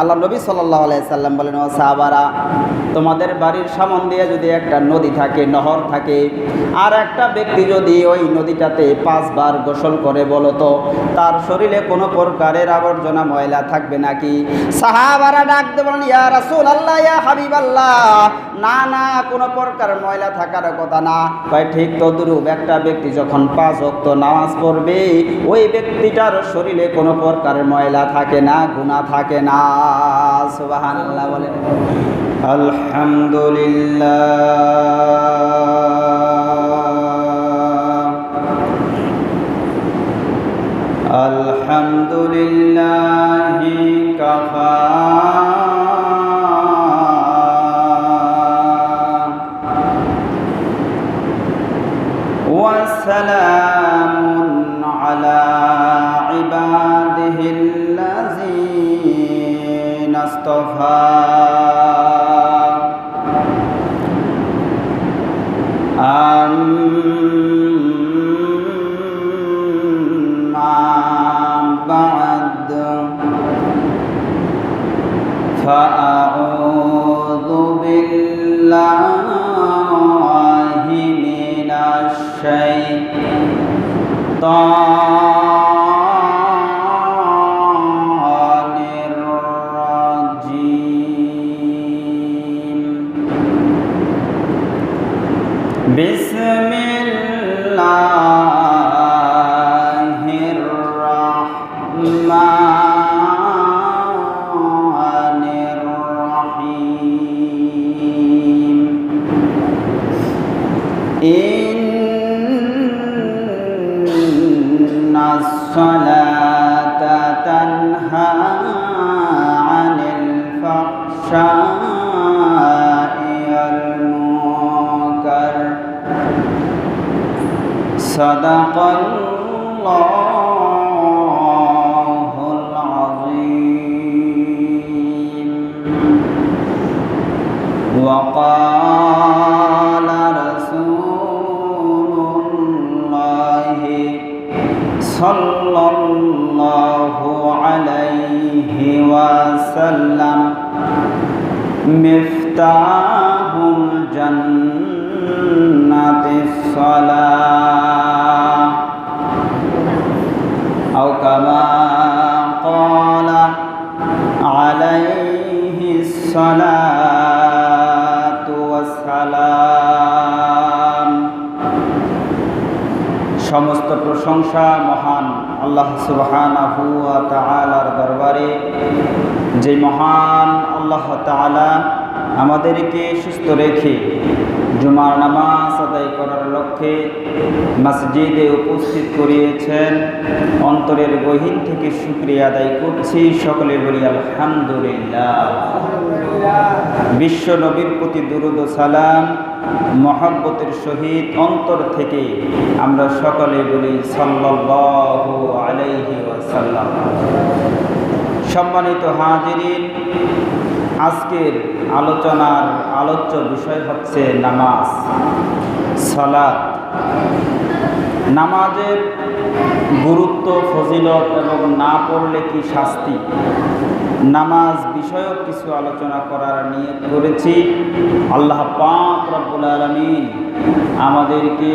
আল্লাহ নবী সাল্লাহ সাল্লাম বলেন, ও সাহাবারা, তোমাদের বাড়ির সামন দিয়ে যদি একটা নদী থাকে, নহর থাকে, আর একটা ব্যক্তি যদি ওই নদীটাতে পাঁচবার গোসল করে বলো তো, তার শরীরে কোনো প্রকারের আবর্জনা ময়লা থাকবে নাকি? সাহাবারা ডাকতে বলেন, ইয়া রাসূল আল্লাহ ইয়া হাবিব আল্লাহ না না, কোনো প্রকার ময়লা থাকার কথা না। ভাই ঠিক তদ্রুপ একটা ব্যক্তি যখন পাঁচ অক্ত নামাজ পড়বে, ওই ব্যক্তিটার শরীরে কোনো প্রকারের ময়লা থাকে না গুণা থাকে না। سبحان الله بولين الحمد لله الحمد لله كفار 様 الصلاة تنهى عن الفحشاء والمنكر صدق الله মিফতাহুল জান্নাতিস সালাহ। আও কামা ক্বালা আলাইহিস সালাতু সমস্ত প্রশংসা মহান আল্লাহ তাআলার দরবারে, যে মহান আল্লাহ তাআলা আমাদেরকে সুস্থ রেখে জুমার নামাজ আদায় করার লক্ষ্যে মসজিদে উপস্থিত করিয়েছেন। অন্তরের গহীন থেকে শুক্রিয়া আদায় করছি সকলে বলি আলহামদুলিল্লাহ। বিশ্ব নবীর প্রতি দুরুদ সালাম মহাব্বতের সহিত অন্তর থেকে আমরা সকলে বলি সাল্লাল্লাহু আলাইহি ওয়াসাল্লাম। সম্মানিত হাজিরিন, আজকের আলোচনার আলোচ্য বিষয় হচ্ছে নামাজ, সালাত। নামাজের গুরুত্ব, ফজিলত এবং না পড়লে কি শাস্তি? নামাজ বিষয়ক কিছু আলোচনা করার নিয়ে করেছি। আল্লাহ পাক রব্বুল আলমিন আমাদেরকে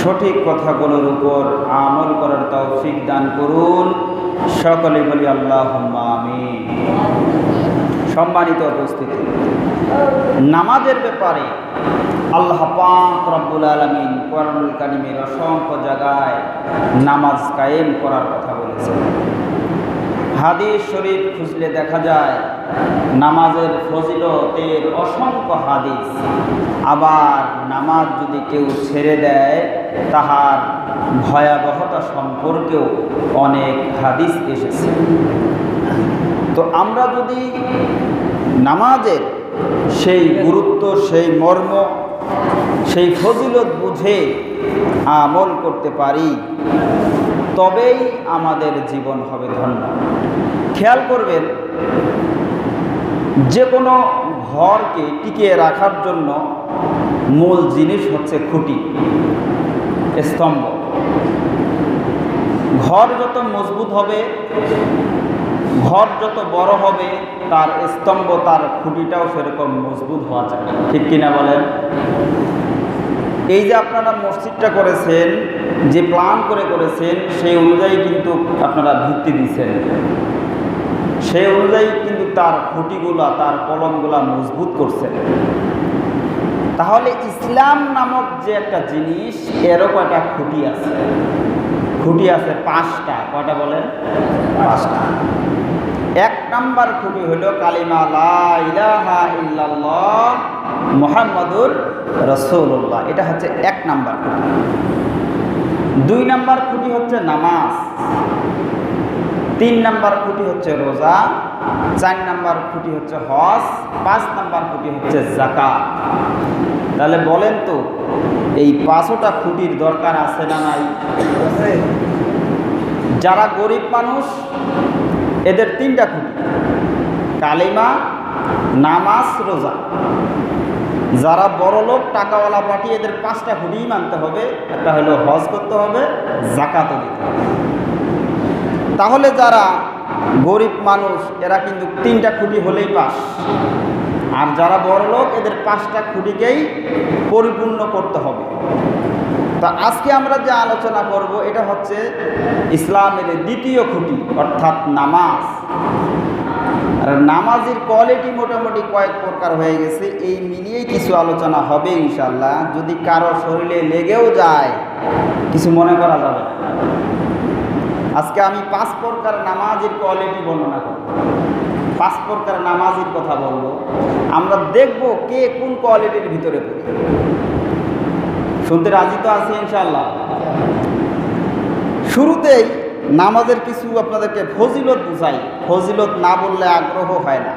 সঠিক কথাগুলোর উপর আমল করার তৌফিক দান করুন। সকলে বলি আল্লাহ আমিন। সম্মানিত উপস্থিতি। নামাজের ব্যাপারে আল্লাহ পাক রব্বুল আলমিন কোরআনুল কালিমের অসংখ্য জায়গায় নামাজ কায়েম করার কথা বলেছেন। হাদিস শরীফ খুঁজলে দেখা যায়, নামাজের ফজিলতের অসংখ্য হাদিস। আবার নামাজ যদি কেউ ছেড়ে দেয়, তাহার ভয়াবহতা সম্পর্কেও অনেক হাদিস এসেছে। তো আমরা যদি নামাজের সেই গুরুত্ব, সেই মর্ম, সেই ফজিলত বুঝে আমল করতে পারি তবেই আমাদের জীবন হবে ধন্য। খেয়াল করবেন যে কোনো ঘরকে টিকিয়ে রাখার জন্য মূল জিনিস হচ্ছে খুঁটি, স্তম্ভ। ঘর যত মজবুত হবে, ঘর যত বড় হবে, তার স্তম্ভ, তার খুঁটিটাও সেরকম মজবুত হওয়া যায়। ঠিক কিনা বলেন? এই যে আপনারা মসজিদটা করেছেন, যে প্ল্যান করে করেছেন, সেই অনুযায়ী কিন্তু আপনারা ভিত্তি দিচ্ছেন সেই অনুযায়ী কিন্তু তার খুঁটিগুলা, তার কলমগুলা মজবুত করছেন। তাহলে ইসলাম নামক যে একটা জিনিস, এরও কয়টা খুঁটি আছে? খুঁটি আছে পাঁচটা। কয়টা বলেন? পাঁচটা। এক নাম্বার খুঁটি হলো কালিমা লা ইলাহা ইল্লাল্লাহ। মুহাম্মাদুর রসুল্লাহ এটা হচ্ছে এক নাম্বার খুঁটি। দুই নাম্বার খুঁটি হচ্ছে নামাজ। তিন নাম্বার খুঁটি হচ্ছে রোজা। চার নাম্বার খুঁটি হচ্ছে হজ। পাঁচ নাম্বার খুঁটি হচ্ছে জাকাত তাহলে বলেন তো, এই পাঁচটা খুঁটির দরকার আছে না নাই? যারা গরিব মানুষ, এদের তিনটা খুঁটি। কালিমা নামাজ, রোজা। যারা বড় লোক, টাকাওয়ালা পার্টি, এদের পাঁচটা খুঁটিই মানতে হবে। একটা হলো হজ করতে হবে জাকাতও দিতে হবে। তাহলে যারা গরিব মানুষ, এরা কিন্তু তিনটা খুঁটি হলেই পাস। আর যারা বড় লোক, এদের পাঁচটা খুঁটিকেই পরিপূর্ণ করতে হবে। তা আজকে আমরা যে আলোচনা করব, এটা হচ্ছে ইসলামের দ্বিতীয় খুঁটি, অর্থাৎ নামাজ। আর নামাজের কোয়ালিটি মোটামুটি কয়েক প্রকার হয়ে গেছে, এই মিলিয়েই কিছু আলোচনা হবে ইনশাল্লাহ যদি কারও শরীরে লেগেও যায়, কিছু মনে করা যাবে আজকে আমি পাঁচ প্রকার নামাজের কোয়ালিটি বর্ণনা করব। পাঁচ প্রকার নামাজের কথা বলব। আমরা দেখব কে কোন কোয়ালিটির ভিতরে পড়ি। শুনতে রাজি তো আছে ইনশাল্লাহ শুরুতেই নামাজের কিছু আপনাদেরকে ফজিলত বুঝাই। ফজিলত না বললে আগ্রহ হয় না।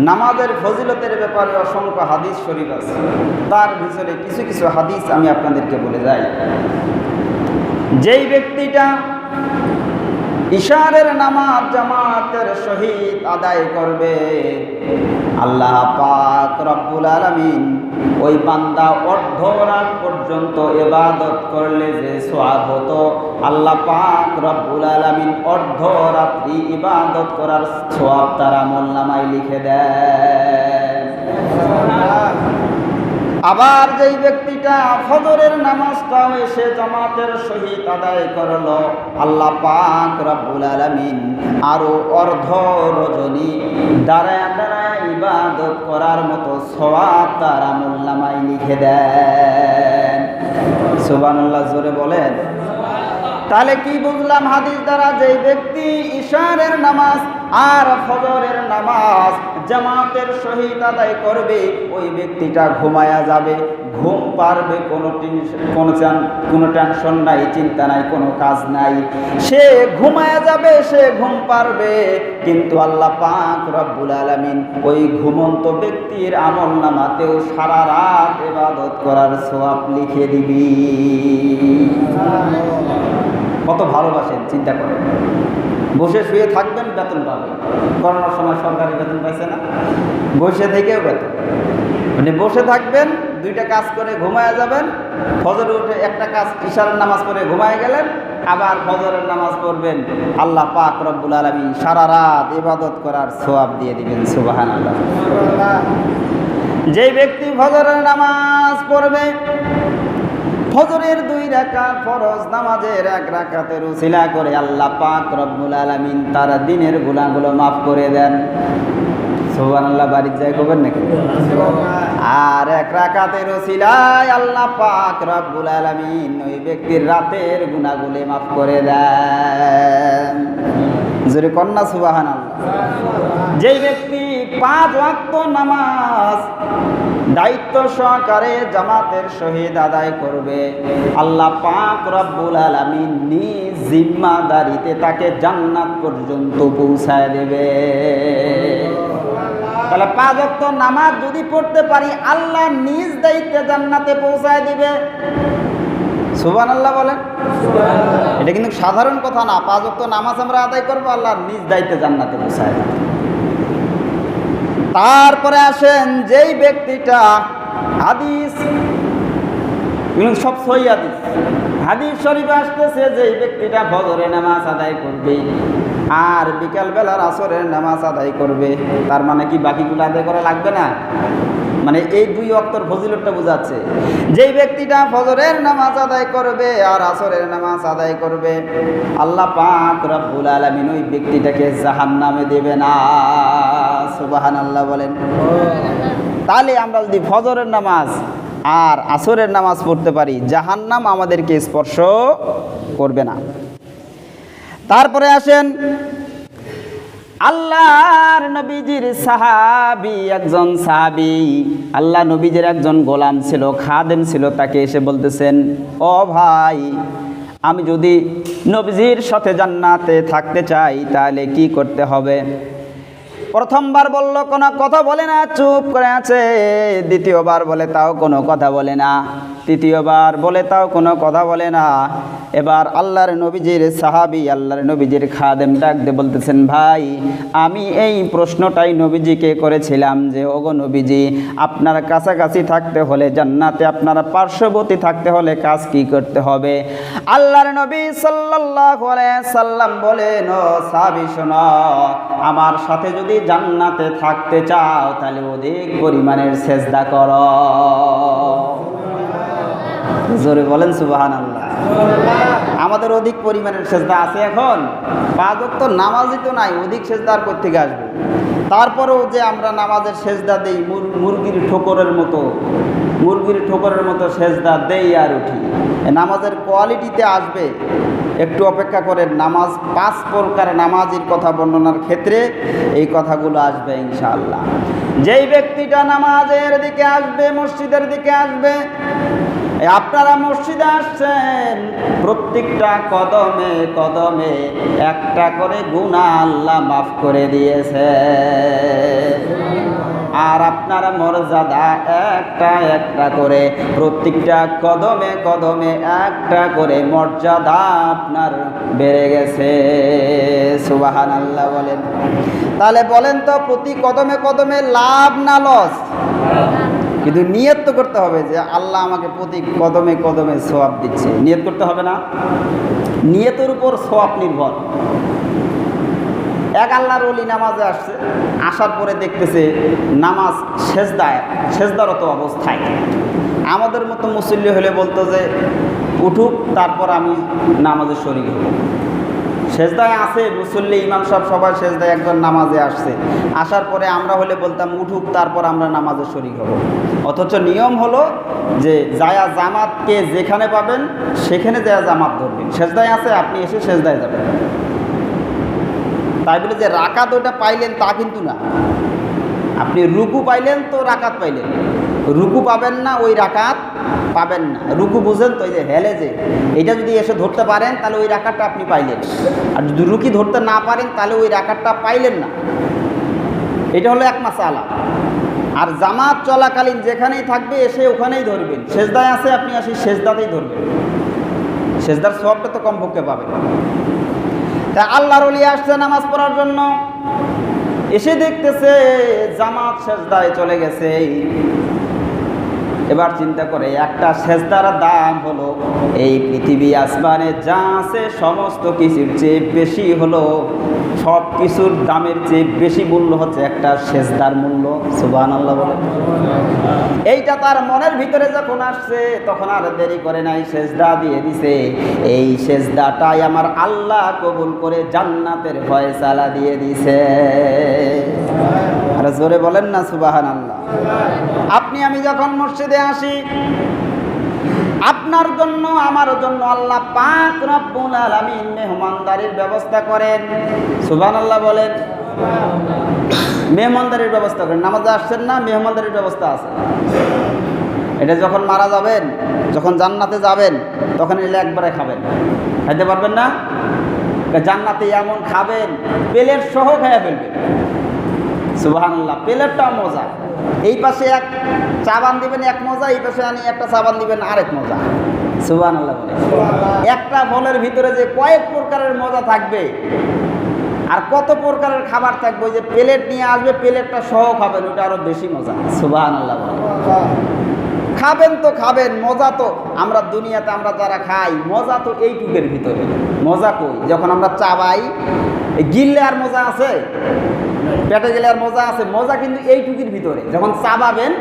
নামাজের ফজিলতের ব্যাপারে অসংখ্য হাদিস শরীফ আছে। তার ভিতরে কিছু কিছু হাদিস আমি আপনাদেরকে বলে যাই। যেই ব্যক্তিটা ইশারের নামাজ জামাতের শহীদ আদায় করবে। আল্লাহ পাক রব্বুল আলামিন ওই বান্দা অর্ধ রাত পর্যন্ত এবাদত করলে যে সোয়াব হতো, আল্লাহ পাক রব্বুল আলামিন অর্ধ রাত্রি ইবাদত করার সোয়াব তারা মোল্লামায় লিখে দেয় আবার যেই ব্যক্তিটা ফজরের নামাজটাও এসে জামাতের সহিত আদায় করল। আল্লাহ পাক রব্বুল আলামিন আরও অর্ধ রজনী দাঁড়ায় দাঁড়ায় ইবাদত করার মতো সওয়াব তার আমুল্লামাই লিখে দেন। সুবহানাল্লাহ, জোরে বলেন। তাহলে কি বুঝলাম হাদিস দ্বারা? যে ব্যক্তি ঈশানের নামাজ আর ফজরের নামাজ জামাতের সহিত আদায় করবে, ওই ব্যক্তিটা ঘুমায়া যাবে, ঘুম পারবে কোনো কোনো কোনো টেনশন নাই, চিন্তা নাই, কোনো কাজ নাই। সে ঘুমায়া যাবে, সে ঘুম পারবে, কিন্তু আল্লাহ পাক রব্বুল আলামিন ওই ঘুমন্ত ব্যক্তির আমল নামাতেও সারা রাত ইবাদত করার সোয়াব লিখে দিবি। কত ভালোবাসেন, চিন্তা করেন। বসে শুয়ে থাকবেন, বেতন পাবেন। করোনার সময় সরকারি বেতন পাইছে না। বসে থেকেও বেতন। মানে বসে থাকবেন, দুইটা কাজ করে ঘুমায় যাবেন, ফজরে উঠে একটা কাজ ইশারের নামাজ পড়ে ঘুমায় গেলেন, আবার ফজরের নামাজ পড়বেন। আল্লাহ পাক রব্বুল আলমী সারা রাত ইবাদত করার সোয়াব দিয়ে দিবেন সুবাহান আল্লাহ যেই ব্যক্তি ফজরের নামাজ পড়বে ফজরের দুই রাকাত ফরজ, নামাজের এক রাকাতের উসিলা করে আল্লাহ পাক রব্বুল আলামিন তার দিনের গুনাহগুলো মাফ করে দেন। সুবহানাল্লাহ, বাড়ির যাই করবেন নাকি? আর এক রাকাতের উসিলায় আল্লাহ পাক রব্বুল আলামিন ওই ব্যক্তির রাতের গুনাহগুলো মাফ করে দেন। জোরে কন্যা সুবাহান যে ব্যক্তি পাঁচ ওয়াক্ত নামাজ দায়িত্ব সহকারে জামাতের শহীদ আদায় করবে, আল্লাহ পাক রব্বুল আলামিন নিজ জিম্মাদারিতে তাকে জান্নাত পর্যন্ত পৌঁছায় দেবে। তাহলে পাঁচ ওয়াক্ত নামাজ যদি পড়তে পারি, আল্লাহ নিজ দায়িত্বে জান্নাতে পৌঁছায় দিবে। সুবান আল্লাহ বলেন। এটা কিন্তু সাধারণ কথা না, পাঁচ অক্ত নামাজ আমরা আদায় করব আল্লাহ নিজ দায়িত্বে জান্নাতে বসায় তারপরে আসেন যেই ব্যক্তিটা হাদিস সব সই হাদিস। হাদিস শরীফে আসতেছে যেই ব্যক্তিটা বদরে নামাজ আদায় করবে। আর বিকালবেলার আসরের নামাজ আদায় করবে। তার মানে কি বাকিগুলো আদায় করা লাগবে না? মানে এই দুই অক্তর ফজিলতটা বোঝাচ্ছে। যেই ব্যক্তিটা ফজরের নামাজ আদায় করবে আর আসরের নামাজ আদায় করবে, আল্লাহ পাক রব্বুল আলামিন ওই ব্যক্তিটাকে জাহান্নামে দেবে না। সুবহানাল্লাহ বলেন। তাহলে আমরা যদি ফজরের নামাজ আর আসরের নামাজ পড়তে পারি, জাহান্নাম আমাদেরকে স্পর্শ করবে না। তারপরে আসেন, আল্লাহর নবীজির সাহাবি, একজন সাহাবি। আল্লাহ নবীজির একজন গোলাম ছিল, খাদেম ছিল, তাকে এসে বলতেছেন, ও ভাই, আমি যদি নবীজির সাথে জান্নাতে থাকতে চাই, তাহলে কি করতে হবে? প্রথমবার বলল, কোনো কথা বলে না, চুপ করে আছে। দ্বিতীয়বার বলে, তাও কোনো কথা বলে না। তৃতীয়বার বলে, তাও কোনো কথা বলে না। এবার আল্লাহর নবীজির সাহাবি, আল্লাহর নবীজির খাদেম ডাকতে বলতেছেন, ভাই, আমি এই প্রশ্নটাই নবীজিকে করেছিলাম যে, ওগো নবীজি, আপনার কাছাকাছি থাকতে হলে, জান্নাতে আপনার পার্শ্ববর্তী থাকতে হলে কাজ কি করতে হবে? আল্লাহর নবী আলাইহি সাল্লাম বলেন সাহাবী, শোনো, আমার সাথে যদি জান্নাতে থাকতে চাও, তাহলে অধিক পরিমাণের সেজদা কর। জোরে বলেন সুবাহান আল্লাহ আমাদের অধিক পরিমাণের সেজদা আছে এখন? পাঁচ তো নামাজই তো নাই, অধিক সেজদা আর থেকে আসবে? তারপরেও যে আমরা নামাজের সেজদা দিই মুরগির ঠোকরের মতো মুরগির ঠোকরের মতো সেজদা দেই আর উঠি। নামাজের কোয়ালিটিতে আসবে। একটু অপেক্ষা করে নামাজ পাঁচ প্রকার নামাজের কথা বর্ণনার ক্ষেত্রে এই কথাগুলো আসবে ইনশাআল্লাহ। যেই ব্যক্তিটা নামাজের দিকে আসবে, মসজিদের দিকে আসবে আপনারা মসজিদে আসছেন, প্রত্যেকটা কদমে কদমে একটা করে গুণা আল্লাহ মাফ করে দিয়েছে আর আপনারা মর্যাদা একটা একটা করে, প্রত্যেকটা কদমে কদমে একটা করে মর্যাদা আপনার বেড়ে গেছে। সুবাহান আল্লাহ বলেন। তাহলে বলেন তো, প্রতি কদমে কদমে লাভ না লস? কিন্তু নিয়ত তো করতে হবে যে আল্লাহ আমাকে প্রতি কদমে কদমে সোয়াব দিচ্ছে। নিয়ত করতে হবে না? নিয়তের উপর সোয়াব নির্ভর। এক আল্লাহর অলি নামাজে আসছে, আসার পরে দেখতেছে নামাজ সেজদায়, সেজদারত অবস্থায়। আমাদের মতো মুসল্লি হলে বলতো যে, উঠুক, তারপর আমি নামাজে শরীর হব। সেজদায় আছে, মুসল্লি, ইমাম সব সবাই সেজদায় একজন নামাজে আসছে। আসার পরে আমরা হলে বলতাম, উঠুক, তারপর আমরা নামাজে শরিক হব। অথচ নিয়ম হলো যে জায়া জামাতকে যেখানে পাবেন, সেখানে জায়া জামাত ধরবেন। সেজদায় আছে, আপনি এসে সেজদায় যাবেন। তাই বলে যে রাকাত ওইটা পাইলেন তা কিন্তু না। আপনি রুকু পাইলেন তো রাকাত পাইলেন। রুকু পাবেন না, ওই রাকাত পাবেন না। রুকু বুঝেন তো ওই যে হেলে যে, এটা যদি এসে ধরতে পারেন, তাহলে ওই রাকাতটা আপনি পাইলেন। আর যদি রুকি ধরতে না পারেন, তাহলে ওই রাকাতটা পাইলেন না। এটা হলো এক মাসা আলা আর জামাত চলাকালীন যেখানেই থাকবে, এসে ওখানেই ধরবেন। সেজদায় আছে, আপনি আসি সেজদাতেই ধরবেন। সেজদার সবটা তো কমপক্ষে পাবেন। আল্লাহর আসছে নামাজ পড়ার জন্য। এসে দেখতেছে জামাত সেজদায় চলে গেছে। এবার চিন্তা করে, একটা সেজদার দাম হলো, এই পৃথিবী আসমানে যা আছে সমস্ত কিছুর চেয়ে বেশি হলো, সব কিছুর দামের চেয়ে বেশি মূল্য হচ্ছে একটা সেজদার মূল্য সুবাহ আল্লাহ বলে। এইটা তার মনের ভিতরে যখন আসছে, তখন আর দেরি করে নাই, সেজদা দিয়ে দিছে। এই সেজদাটাই আমার আল্লাহ কবুল করে জান্নাতের ফয়সালা দিয়ে দিছে। আর জোরে বলেন না সুবাহান আল্লাহ আপনি আমি যখন মসজিদে আসি। আপনার জন্য, আমার জন্য আল্লাহ পাক রব্বুল আলামিন মেহমানদারির ব্যবস্থা করেন। সুবহানাল্লাহ বলেন। মেহমানদারির ব্যবস্থা করেন। নামাজে আসছেন না, মেহমানদারির ব্যবস্থা আছে। এটা যখন মারা যাবেন, যখন জান্নাতে যাবেন, তখন এলে একবারে খাবেন। খাইতে পারবেন না? জান্নাতে এমন খাবেন প্লেট সহ খেয়ে ফেলবেন। সুবহানাল্লাহ প্লেটটাও মজা। এই পাশে এক চাবান দিবেন এক মজা এই পাশে আনি একটা চাবান দিবেন আরেক মজা। সুবহানাল্লাহ বলে। একটা ফলের ভিতরে যে কয়েক প্রকারের মজা থাকবে আর কত প্রকারের খাবার থাকবে যে প্লেট নিয়ে আসবে প্লেটটা সহ খাবেন ওটা আরও বেশি মজা। সুবহানাল্লাহ বলে। খাবেন তো খাবেন মজা তো আমরা দুনিয়াতে আমরা যারা খাই মজা তো এইটুকের ভিতরে। মজা কই? যখন আমরা চাবাই গিললে আর মজা আছে? পেটে গেলে আর মজা আছে। মজা কিন্তু এইটুকির ভিতরে। যখন চাবাবেন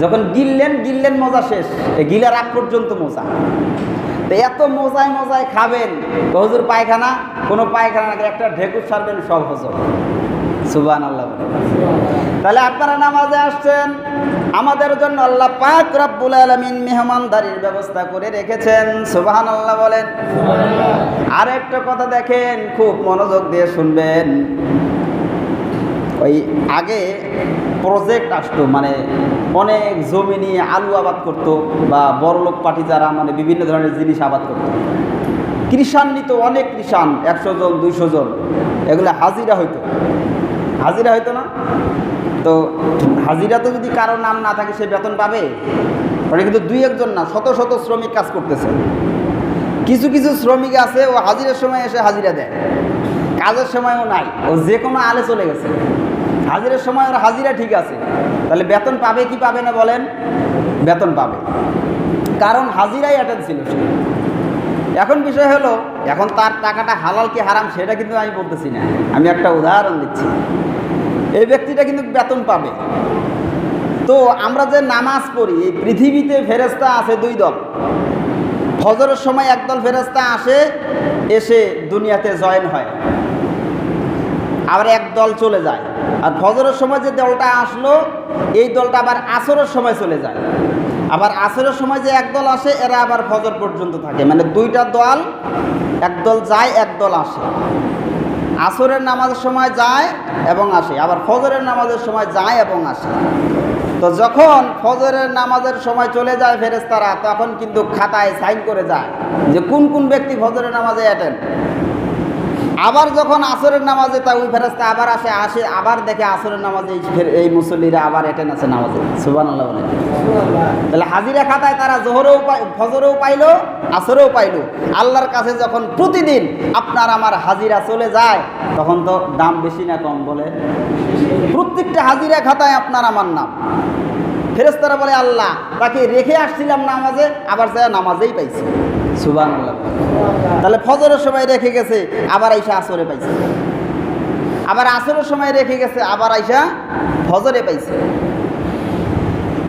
যখন গিললেন গিললেন মজা শেষ। গিলার আগ পর্যন্ত মজা। তো এত মজায় মজায় খাবেন। হুজুর পায়খানা কোনো পায়খানা নাকি একটা ঢেকুর সারবেন সব হজম। সুবান আল্লাহ। তাহলে আপনারা নামাজে আসছেন। আমাদের জন্য আল্লাহ পাক রব্বুল আলমিন মেহমানদারির ব্যবস্থা করে রেখেছেন। সুবাহান আল্লাহ বলেন। আর একটা কথা দেখেন খুব মনোযোগ দিয়ে শুনবেন। ওই আগে প্রজেক্ট আসতো মানে অনেক জমি নিয়ে আলু আবাদ করতো বা বড়লোক পার্টি যারা মানে বিভিন্ন ধরনের জিনিস আবাদ করতো। নিত অনেক কৃষাণ, একশো জন, দুইশো জন, এগুলো হাজিরা হইতো। হাজিরা হইতো না? তো হাজিরা তো যদি কারও নাম না থাকে, সে বেতন পাবে? ওটা কিন্তু দুই একজন না, শত শত শ্রমিক কাজ করতেছে। কিছু কিছু শ্রমিক আছে, ও হাজিরার সময় এসে হাজিরা দেয়। কাজের সময়ও নাই, ও যে কোনো আলে চলে গেছে। হাজিরার সময় ওর হাজিরা ঠিক আছে। তাহলে বেতন পাবে কি পাবে না বলেন? বেতন পাবে। কারণ হাজিরাই অ্যাটেন্ড ছিল সে। এখন বিষয় হলো, এখন তার টাকাটা হালাল কি হারাম সেটা কিন্তু আমি বলতেছি না। আমি একটা উদাহরণ দিচ্ছি। এই ব্যক্তিটা কিন্তু বেতন পাবে। তো আমরা যে নামাজ পড়ি, এই পৃথিবীতে ফেরেস্তা আছে দুই দল। ফজরের সময় একদল ফেরেস্তা আসে, এসে দুনিয়াতে জয়েন হয়। আবার এক দল চলে যায়। আর ফজরের সময় যে দলটা আসলো, এই দলটা আবার আসরের সময় চলে যায়। আবার আসরের সময় যে একদল আসে, এরা আবার ফজর পর্যন্ত থাকে। মানে দুইটা দল একদল যায় একদল আসে। আসরের নামাজের সময় যায় এবং আসে। আবার ফজরের নামাজের সময় যায় এবং আসে। তো যখন ফজরের নামাজের সময় চলে যায় ফেরেস্তারা তখন কিন্তু খাতায় সাইন করে যায় যে কোন কোন ব্যক্তি ফজরের নামাজে অ্যাটেন্ড আবার যখন আসরের নামাজে তা ওই ফেরেস্তা আবার আসে আসে, আবার দেখে আসরের নামাজে এই মুসল্লিরা আবার অ্যাটেন্ড আছে নামাজে। সুবান আল্লাহ বলে। তাহলে হাজিরা খাতায় তারা জোহরেও ফজরেও পাইলো, আসরেও পাইলো। আল্লাহর কাছে যখন প্রতিদিন আপনার আমার হাজিরা চলে যায়, তখন তো দাম বেশি না কম বলে। প্রত্যেকটা হাজিরা খাতায় আপনার আমার নাম। ফেরেস্তারা বলে, আল্লাহ, তাকে রেখে আসছিলাম নামাজে, আবার যায় নামাজেই পাইছি। তাহলে ফজরের সময় রেখে গেছে, আবার আইসা আসরে পাইছে। আবার আসরের সময় রেখে গেছে, আবার আইসা ফজরে পাইছে।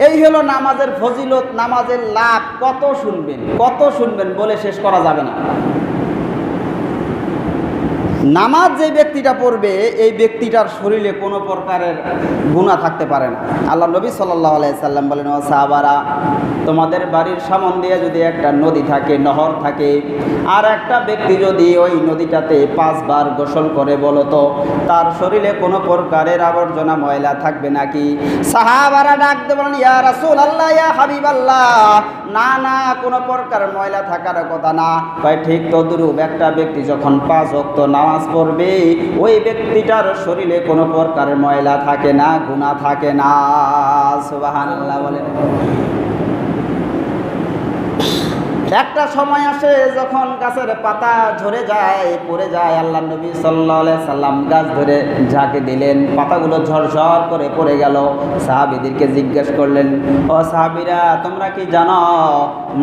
এই হলো নামাজের ফজিলত, নামাজের লাভ। কত শুনবেন? কত শুনবেন বলে শেষ করা যাবে না। নামাজ যে ব্যক্তিটা পড়বে, এই ব্যক্তিটার শরীরে কোনো প্রকারের গুণা থাকতে পারে না। আল্লাহ নবী সাল্লাহ সাল্লাম বলেন, ও সাহাবারা, তোমাদের বাড়ির সামন দিয়ে যদি একটা নদী থাকে, নহর থাকে, আর একটা ব্যক্তি যদি ওই নদীটাতে পাঁচবার গোসল করে বলো তো, তার শরীরে কোনো প্রকারের আবর্জনা ময়লা থাকবে নাকি? সাহাবারা ডাকতে বলেন, ইয়া রাসূল আল্লাহ ইয়া হাবিব আল্লাহ না না, কোনো প্রকার ময়লা থাকার কথা না। তাই ঠিক তদ্রুপ একটা ব্যক্তি যখন পাঁচ অক্ত নামাজ পড়বে, ওই ব্যক্তিটার শরীরে কোনো প্রকার ময়লা থাকে না গুণা থাকে না। সুবাহ বলেন একটা সময় আসে যখন গাছের পাতা ঝরে যায়, পড়ে যায় আল্লাহ নবী সাল্লাহ সাল্লাম। গাছ ধরে ঝাঁকে দিলেন, পাতাগুলো ঝরঝর করে পড়ে গেল। সাহাবিদেরকে জিজ্ঞেস করলেন, ও সাহাবিরা, তোমরা কি জানো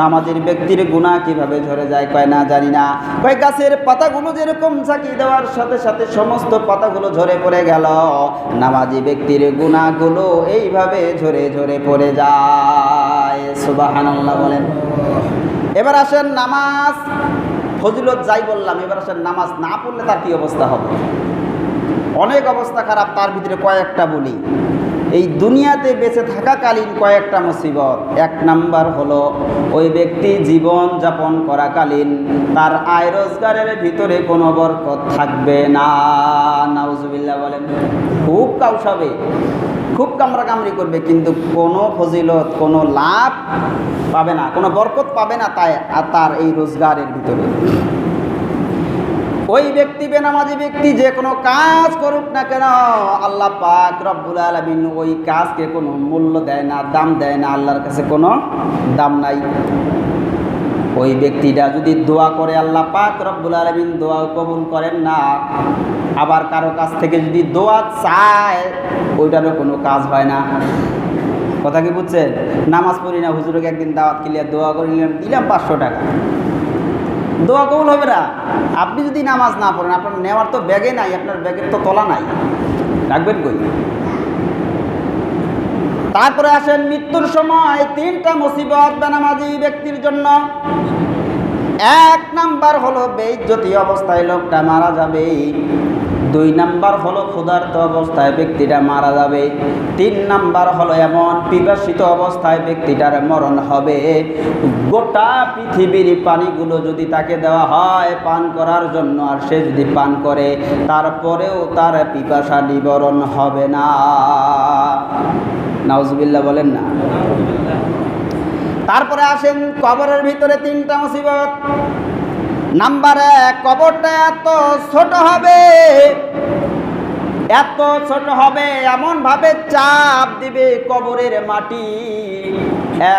নামাজের ব্যক্তির গুণা কীভাবে ঝরে যায়? কয়, না, জানি না। কয়, গাছের পাতাগুলো যেরকম ঝাঁকি দেওয়ার সাথে সাথে সমস্ত পাতাগুলো ঝরে পড়ে গেল। নামাজি ব্যক্তির গুণাগুলো এইভাবে ঝরে ঝরে পড়ে যায়। সুবাহানাল্লাহ বলেন। এবার আসেন নামাজ। ফজিলত যাই বললাম, এবার আসেন নামাজ না পড়লে তার কী অবস্থা হবে? অনেক অবস্থা খারাপ, তার ভিতরে কয়েকটা বলি। এই দুনিয়াতে বেঁচে থাকাকালীন কয়েকটা মুসিবত। এক নাম্বার হলো, ওই ব্যক্তি জীবন যাপন করাকালীন তার আয় রোজগারের ভিতরে কোনো বরকত থাকবে না। নাউজুবিল্লাহ বলেন, খুব কাউসাবে, খুব কামড়া কামড়ি করবে, কিন্তু কোনো ফজিলত, কোনো লাভ পাবে না, কোনো বরকত পাবে না তাই তার এই রোজগারের ভিতরে। ওই ব্যক্তি বেনামাজি ব্যক্তি যে কোনো কাজ করুক না কেন, আল্লাহ পাক রব্বুল আলমিন ওই কাজকে কোনো মূল্য দেয় না, দাম দেয় না, আল্লাহর কাছে কোনো দাম নাই। ওই ব্যক্তিটা যদি দোয়া করে, আল্লাহ পাক রব্বুল আলমিন দোয়াও কবুল করেন না, আবার কারও কাছ থেকে যদি দোয়া চায়, ওইটারও কোনো কাজ হয় না। কথা কি বুঝছেন? নামাজ পড়ি না, হুজুরকে একদিন দাওয়াত কিলিয়া দোয়া করে নিলাম, দিলাম পাঁচশো টাকা। দোয়া কবুল হবে না। আপনি যদি নামাজ না পড়েন, আপনার নেওয়ার তো ব্যাগে নাই, আপনার ব্যাগের তো তলা নাই। রাখবেন কই? তারপরে আসেন মৃত্যুর সময়, তিনটা মুসিবত বেনামাজি ব্যক্তির জন্য। এক নাম্বার হলো বেইজ্জতি অবস্থায় লোকটা মারা যাবে। দুই নাম্বার হলো ক্ষুধার্ত অবস্থায় ব্যক্তিটা মারা যাবে। তিন নাম্বার হলো এমন পিপাসিত অবস্থায় ব্যক্তিটার মরণ হবে। গোটা পৃথিবীর পানিগুলো যদি তাকে দেওয়া হয় পান করার জন্য, আর সে যদি পান করে, তারপরেও তার পিপাসা নিবরণ হবে না। নাউজুবিল্লাহ বলেন না। তারপরে আসেন কবরের ভিতরে তিনটা মুসিবত। নাম্বার এক, কবরটা এত ছোট হবে, এত ছোট হবে এমন ভাবে চাপ দিবে কবরের মাটি।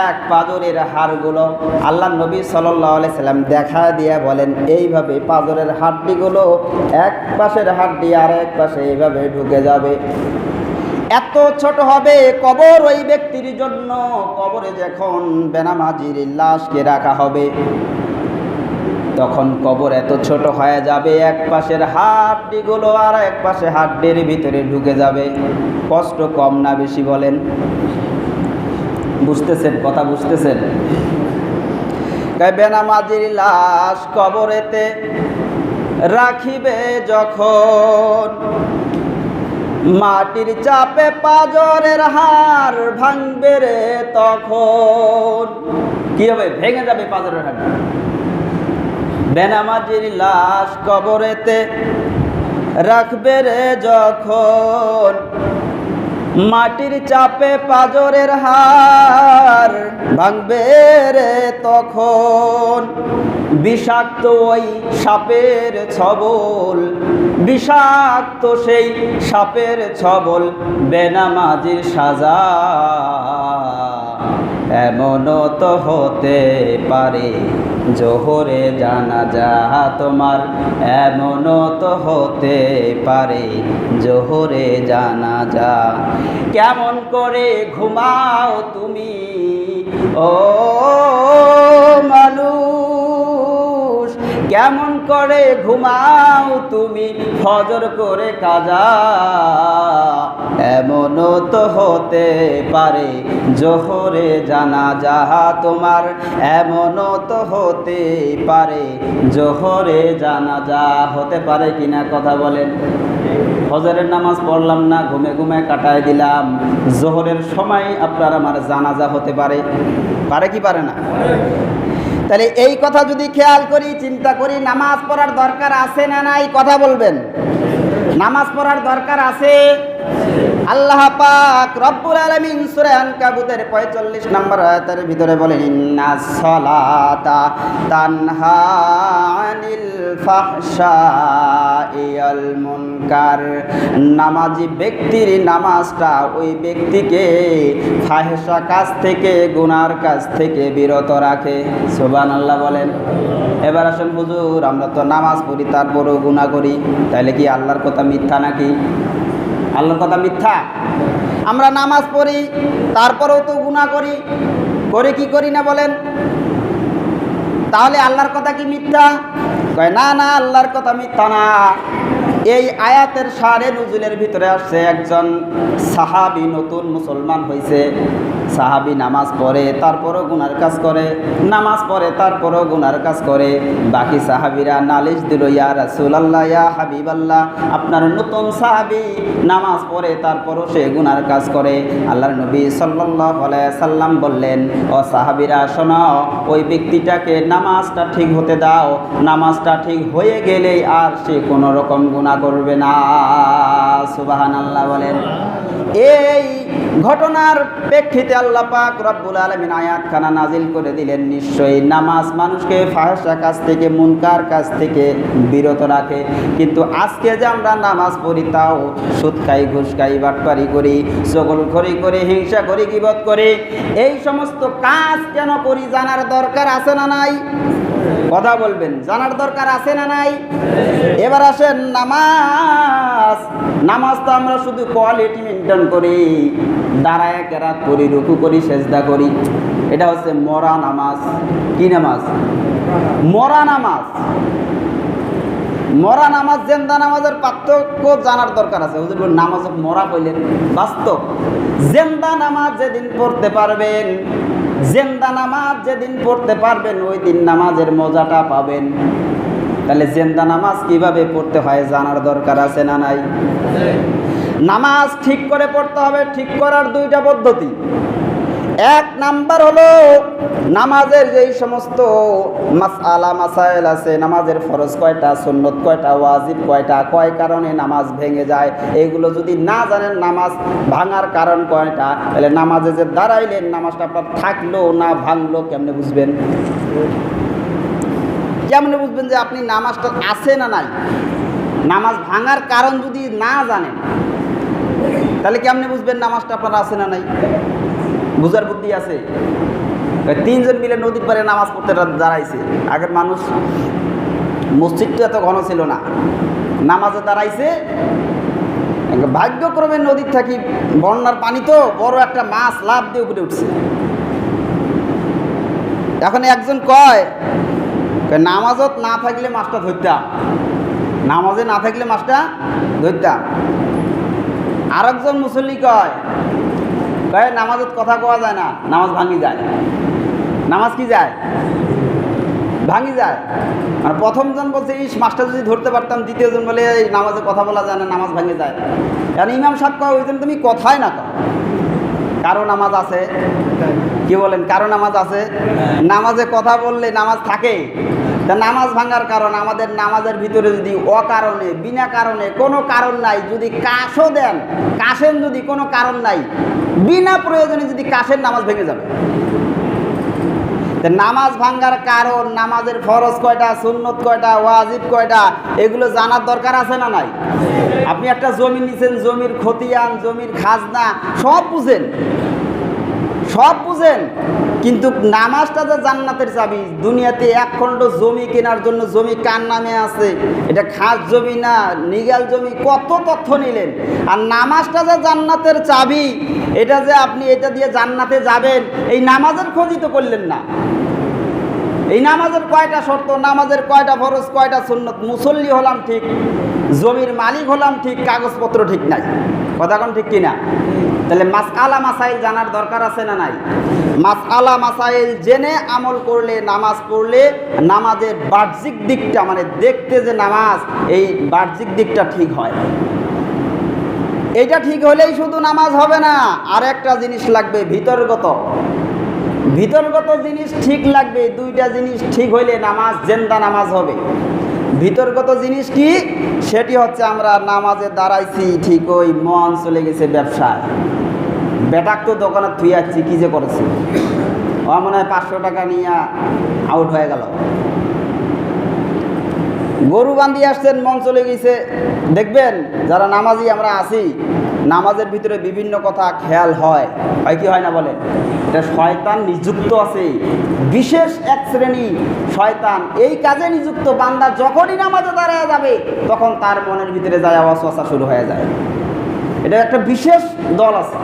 এক পাজরের হাড়গুলো আল্লাহ নবী সাল্লাহ সাল্লাম দেখা দিয়ে বলেন, এইভাবে পাজরের হাড্ডিগুলো এক পাশের হাড্ডি আর এক পাশে এইভাবে ঢুকে যাবে। এত ছোট হবে কবর ওই ব্যক্তির জন্য। কবরে যখন বেনামাজির লাশকে রাখা হবে তখন কবর এত ছোট হয়ে যাবে, এক পাশের হাড্ডিগুলো আর এক পাশে হাড্ডির ভিতরে ঢুকে যাবে। কষ্ট কম না বেশি বলেন। বুঝতেছেন? কথা বুঝতেছেন? বেনামাজির লাশ কবরেতে রাখিবে যখন? মাটির চাপে পাজরের হার ভাঙবে রে তখন। কি হবে? ভেঙে যাবে পাজরের হাড়। বেনামাজির লাশ কবরেতে। রাখবে রে যখন মাটির চাপে পাজরের হার ভাঙবে রে তখন বিষাক্ত ওই সাপের ছবল, বিষাক্ত সেই সাপের ছবল বেনামাজির সাজা। এমনও তো হতে পারে। জোহরে জানা যা তোমার এমনও তো হতে পারে। জোহরে জানা যা। কেমন করে ঘুমাও তুমি? ও মা করে ঘুমাও তুমি, ফজর করে কাজা। এমনও তো হতে পারে জোহরে জানা যাহা তোমার, এমনও তো হতে পারে জোহরে জানা যা হতে পারে কিনা কথা বলেন। ফজরের নামাজ পড়লাম না, ঘুমে ঘুমে কাটায় দিলাম। জোহরের সময় আপনার আমার জানাজা হতে পারে পারে কি পারে না? তাহলে এই কথা যদি খেয়াল করি, চিন্তা করি, নামাজ পড়ার দরকার আছে না নাই, কথা বলবেন। নামাজ পড়ার দরকার আছে? আল্লাহ পাক রব্বুল আলামিন সূরা আনকাবুতের 45 নম্বর আয়াতের ভিতরে বলেন, ইন্না সলাতা তানহা আনিল ফাহশাই ওয়াল মুনকার। নামাজি ব্যক্তির নামাজটা ওই ব্যক্তিকে ফাহেসা কাজ থেকে, গুনার কাজ থেকে বিরত রাখে। সুবহানাল্লাহ বলেন। এবার আসেন হুজুর, আমরা তো নামাজ পড়ি, তারপরেও গুনাহ করি। তাহলে কি আল্লাহর কথা মিথ্যা নাকি? আল্লাহর কথা মিথ্যা? আমরা নামাজ পড়ি, তারপরেও তো গুণা করি। করে কি করি না বলেন? তাহলে আল্লাহর কথা কি মিথ্যা? কয়, না না, আল্লাহর কথা মিথ্যা না। এই আয়াতের সারে নজুলের ভিতরে আসছে একজন সাহাবি নতুন মুসলমান হয়েছে সাহাবি নামাজ পড়ে, তারপরও গুনার কাজ করে, নামাজ পড়ে, তারপরও গুনার কাজ করে। বাকি সাহাবিরা নালিশ দিল, ইয়া রাসূলুল্লাহ, ইয়া হাবিবাল্লাহ, আপনার নতুন সাহাবি নামাজ পড়ে, তারপরও সে গুনার কাজ করে। আল্লাহর নবী আলাইহি সাল্লাম বললেন, ও সাহাবিরা, শোনো, ওই ব্যক্তিটাকে নামাজটা ঠিক হতে দাও। নামাজটা ঠিক হয়ে গেলেই আর সে কোনো রকম গুনাহ করবে না। সুবাহান আল্লাহ বলেন। এই ঘটনার প্রেক্ষিতে আল্লাহ পাক রব্বুল আলমিন আয়াতখানা নাজিল করে দিলেন, নিশ্চয়ই নামাজ মানুষকে ফাহসা কাজ থেকে, মুনকার কাজ থেকে বিরত রাখে। কিন্তু আজকে যে আমরা নামাজ পড়ি, তাও সুদ খাই, ঘুষ খাই, বাটপারি করি সকল খড়ি করে, হিংসা করি, গিবত করি, এই সমস্ত কাজ কেন করি জানার দরকার আছে না নাই? কথা বলবেন, জানার দরকার আছে না নাই? এবার আসেন নামাজ। নামাজ তো আমরা শুধু কোয়ালিটি মেনটেন করি। দাঁড়ায় কেরাত করি, রুকু করি, সেজদা করি। এটা হচ্ছে মরা নামাজ। কি নামাজ? মরা নামাজ। মরা নামাজ, জেন্দা নামাজের পার্থক্য জানার দরকার আছে। হুজুর নামাজ মরা কইলেন, বাস্তব। জেন্দা নামাজ যেদিন পড়তে পারবেন, জেন্দা নামাজ যেদিন পড়তে পারবেন, ওই দিন নামাজের মজাটা পাবেন। তাহলে জেন্দা নামাজ কীভাবে পড়তে হয় জানার দরকার আছে না নাই? নামাজ ঠিক করে পড়তে হবে, ঠিক করার দুইটা পদ্ধতি। এক নাম্বার হলো, নামাজের যেই সমস্ত মাসআলা মাসাইল আছে, নামাজের ফরজ কয়টা, সুন্নত কয়টা, ওয়াজিব কয়টা, কয় কারণে নামাজ ভেঙে যায়, এগুলো যদি না জানেন নামাজ ভাঙার কারণ কয়টা, তাহলে নামাজে যে দাঁড়াইলেন, নামাজটা আপনার থাকল না ভাঙলো কেমনে বুঝবেন? কেমনে বুঝবেন যে আপনি নামাজটা আছে না নাই? নামাজ ভাঙার কারণ যদি না জানেন তাহলে কেমনে বুঝবেন নামাজটা আপনার আছে না নাই? বুঝার বুদ্ধি আছে? তিনজন মিলে নদীর পারে নামাজ পড়তে দাঁড়াইছে। আগের মানুষ মসজিদটা এত ঘন ছিল না। নামাজে দাঁড়াইছে। ভাগ্যক্রমে নদীর থাকি বন্যার পানি তো বড় একটা মাছ লাভ দিয়ে উপরে উঠছে। এখন একজন কয় কয়, নামাজত না থাকলে মাছটা ধরতাম। নামাজে না থাকলে মাছটা ধরতাম। আরেকজন মুসল্লি কয় কয় নামাজত কথা কোয়া যায় না নামাজ ভাঙি যায়। নামাজ কি যায়? ভাঙি যায়। আর প্রথমজন বলছে ইস মাছটা যদি ধরতে পারতাম। দ্বিতীয়জন বলে এই নামাজে কথা বলা যায় না নামাজ ভাঙে যায়। কারণ ইমাম সাহেব কয় ওই জন্য তুমি কথাই না কও। কারও নামাজ আছে? কি বলেন কারও নামাজ আছে? নামাজে কথা বললে নামাজ থাকে। তা নামাজ ভাঙার কারণ আমাদের নামাজের ভিতরে যদি অকারণে, বিনা কারণে কোনো কারণ নাই, যদি কাশও দেন, কাশেন যদি কোনো কারণ নাই, বিনা প্রয়োজনে যদি কাশের নামাজ ভেঙে যাবে। নামাজ ভাঙ্গার কারণ, নামাজের ফরজ কয়টা, সুন্নত কয়টা, ওয়াজিব কয়টা, এগুলো জানার দরকার আছে না নাই? আপনি একটা জমি নিছেন, জমির খতিয়ান, জমির খাজনা, সব বুঝেন। সব বুঝেন। কিন্তু নামাজটা যে জান্নাতের চাবি, দুনিয়াতে এক খণ্ড জমি কেনার জন্য জমি কার নামে আছে? এটা খাস জমি না, নিগাল জমি, কত তথ্য নিলেন। আর নামাজটা যে জান্নাতের চাবি, এটা যে আপনি এটা দিয়ে জান্নাতে যাবেন, এই নামাজের খোঁজই তো করলেন না। এই নামাজের কয়টা শর্ত? নামাজের কয়টা ফরজ, কয়টা সুন্নত? মুসল্লি হলাম ঠিক, জমির মালিক হলাম ঠিক, কাগজপত্র ঠিক নাই। কথা কোন ঠিক কিনা? তাহলে মাস আলা মাসাইল জানার দরকার আছে না নাই? মাস আলা মাসাইল জেনে আমল করলে, নামাজ পড়লে, নামাজের বাহ্যিক দিকটা মানে দেখতে যে নামাজ, এই বাহ্যিক দিকটা ঠিক হয়। এটা ঠিক হলেই শুধু নামাজ হবে না আর একটা জিনিস লাগবে ভিতরগত। ভিতরগত জিনিস ঠিক লাগবে, দুইটা জিনিস ঠিক হইলে নামাজ জেন্দা নামাজ হবে। ভিতরগত জিনিস কি? সেটি হচ্ছে আমরা নামাজে দাঁড়াইছি, ঠিক ওই মন চলে গেছে ব্যবসায়। বেটাক তো দোকানে থুই আসছি, কী যে করেছি? ও মনে হয় পাঁচশো টাকা নিয়ে আউট হয়ে গেল। গরু বান্ধি আসছেন, মন চলে গেছে। দেখবেন, যারা নামাজি আমরা আছি নামাজের ভিতরে বিভিন্ন কথা খেয়াল হয়। হয় কি হয় না বলে? এটা শয়তান নিযুক্ত আছে। বিশেষ এক শ্রেণি শয়তান। এই কাজে নিযুক্ত বান্দা যখনই নামাজে দাঁড়ায় যাবে, তখন তার মনের ভিতরে যায় অসা শুরু হয়ে যায়। এটা একটা বিশেষ দল আছে।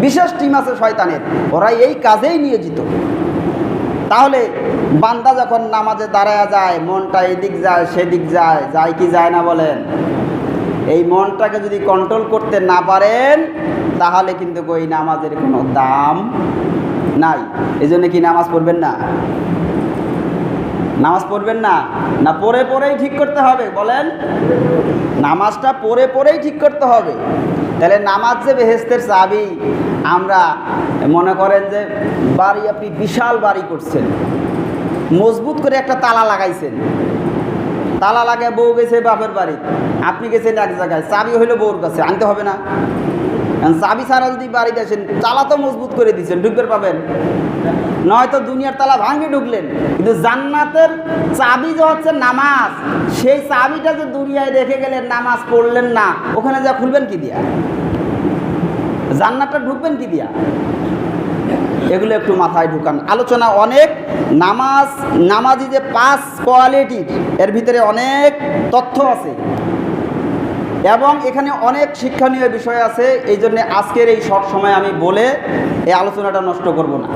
বিশেষ টিম আছে শয়তানের। ওরা এই কাজেই নিয়োজিত। তাহলে বান্দা যখন নামাজে দাঁড়ায় যায়, মনটা এদিক যায়, সেদিক যায় যায় কি যায় না বলেন? এই মনটাকে যদি কন্ট্রোল করতে না পারেন, তাহলে কিন্তু ওই নামাজের কোনো দাম নাই। এই জন্য কি নামাজ পড়বেন না? নামাজ পড়বেন না? না পড়ে পড়েই ঠিক করতে হবে, বলেন। নামাজটা পড়ে পড়েই ঠিক করতে হবে। তাহলে নামাজ যে বেহেস্তের চাবি, আমরা মনে করেন যে বাড়ি আপনি বিশাল বাড়ি করছেন। মজবুত করে একটা তালা লাগাইছেন। তালা লাগায় বউ গেছে বাপের বাড়ি আপনি গেছেন এক জায়গায়, চাবি হইল বউর কাছে, আনতে হবে না। চাবি ছাড়া যদি বাড়িতে আসেন তালা তো মজবুত করে দিচ্ছেন ঢুকতে পাবেন। নয়তো দুনিয়ার তালা ভাঙে ঢুকলেন। কিন্তু জান্নাতের চাবি যে হচ্ছে নামাজ, সেই চাবিটা যে দুনিয়ায় রেখে গেলেন, নামাজ পড়লেন না, ওখানে যা খুলবেন কি দিয়া? জান্নাতটা ঢুকবেন কি দিয়া? এগুলো একটু মাথায় ঢুকান। আলোচনা অনেক, নামাজ, নামাজি যে পাঁচ কোয়ালিটি এর ভিতরে অনেক তথ্য আছে। এবং এখানে অনেক শিক্ষণীয় বিষয় আছে, এই জন্যে আজকের এই শর্ট সময় আমি বলে এই আলোচনাটা নষ্ট করব না।